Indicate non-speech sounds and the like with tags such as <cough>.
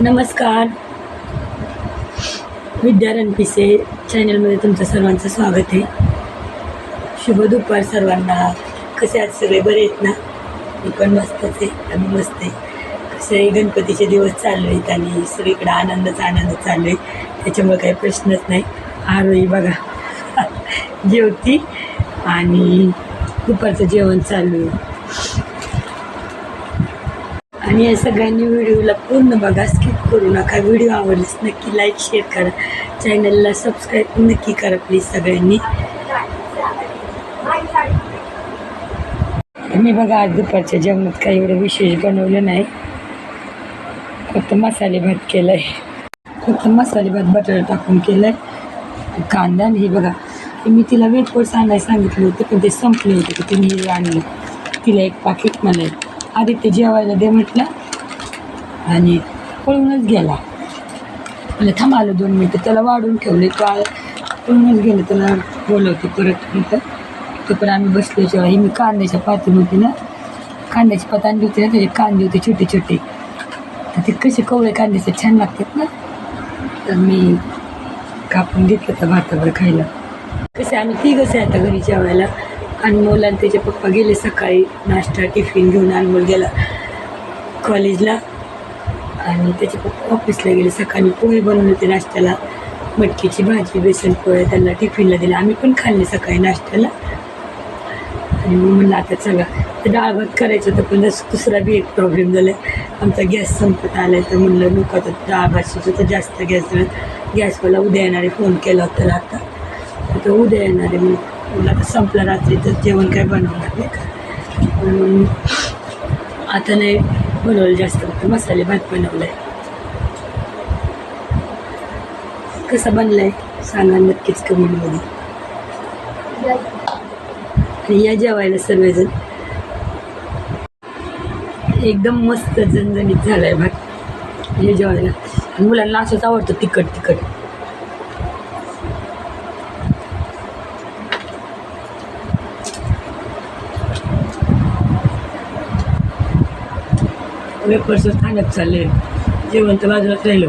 नमस्कार. विद्या रणपिसे चॅनलमध्ये तुमचं सर्वांचं स्वागत आहे. शुभ दुपार सर्वांना. कसे आहेत सगळे? बरे आहेत ना? मी पण मस्तच आहे. आम्ही मस्त आहे. कसे आहे, गणपतीचे दिवस चालू आहेत आणि सगळीकडे आनंदच आनंद चालू आहे. त्याच्यामुळे काही प्रश्नच नाही. आरोही बघा. <laughs> जेवती. आणि दुपारचं जेवण चालू आहे. आणि या सगळ्यांनी व्हिडिओला पूर्ण बघा स्किप करू नका. व्हिडिओ आवडल्यास नक्की लाईक शेअर करा. चॅनलला सबस्क्राईब नक्की करा प्लीज सगळ्यांनी. मी बघा आज दुपारच्या जेवणात काही एवढं विशेष बनवलं नाही. फक्त मसाले भात केलं आहे फक्त मसाले भात बटाटा टाकून केलं आहे कांदा आणि हे बघा मी तिला वेटपोर्स आणायला सांगितलं होतं पण ते संपले होते की तिने हे आणलं. तिला एक पाकिट मला आदित्य जेवायला दे म्हटलं. आणि पळूनच गेला. म्हणजे थांबालो दोन मिनटं त्याला वाढून ठेवले. तो पळूनच गेलं त्याला बोलवते परत नंतर तो पण आम्ही बसलो जेव्हा ही मी कांद्याच्या पातीमध्ये ना. कांद्याची पात आणली होती ना त्याचे कांदे होते छोटे छोटे. तर ते कसे कवळे कांद्याचे छान लागतात ना. तर मी कापून घेतलं तर भातावर खायला. कसे आम्ही तिघंच आहे आता घरी जेवायला. अनमोल आणि त्याचे पप्पा गेले सकाळी नाश्ता टिफिन घेऊन अनमोल गेला कॉलेजला आणि त्याचे पप्पा ऑफिसला गेले सकाळी. पोहे बनवले होते नाश्त्याला. मटकीची भाजी बेसन पोहे त्यांना टिफिनला दिला. आम्ही पण खाल्ले सकाळी नाश्त्याला. आणि मग म्हणलं आता चला. तर डाळ भात करायचं होतं पण दुस- दुसरा बी एक प्रॉब्लेम झाला. आमचा गॅस संपत आला आहे तर म्हणलं नको आता डाळ भात शिजू तर जास्त गॅस गॅसवाला उद्या येणारे फोन केला होता त्याला आता. आता उद्या येणार आहे मी संपलं रात्री तर जेवण काय बनवणार नाही का म्हणून आता नाही बनवलं जास्त. फक्त मसाले भात बनवलाय. कसा आहे सांगा नक्कीच कमेंटमध्ये आणि या जेवायला सर्वजण. एकदम मस्त झणझणीत झालाय भात. हे जेवायला. आणि मुलांना असंच आवडतं तिखट तिखट. वेपर्स खाण्यात चालले. जेवण तर बाजूलाच राहिलं.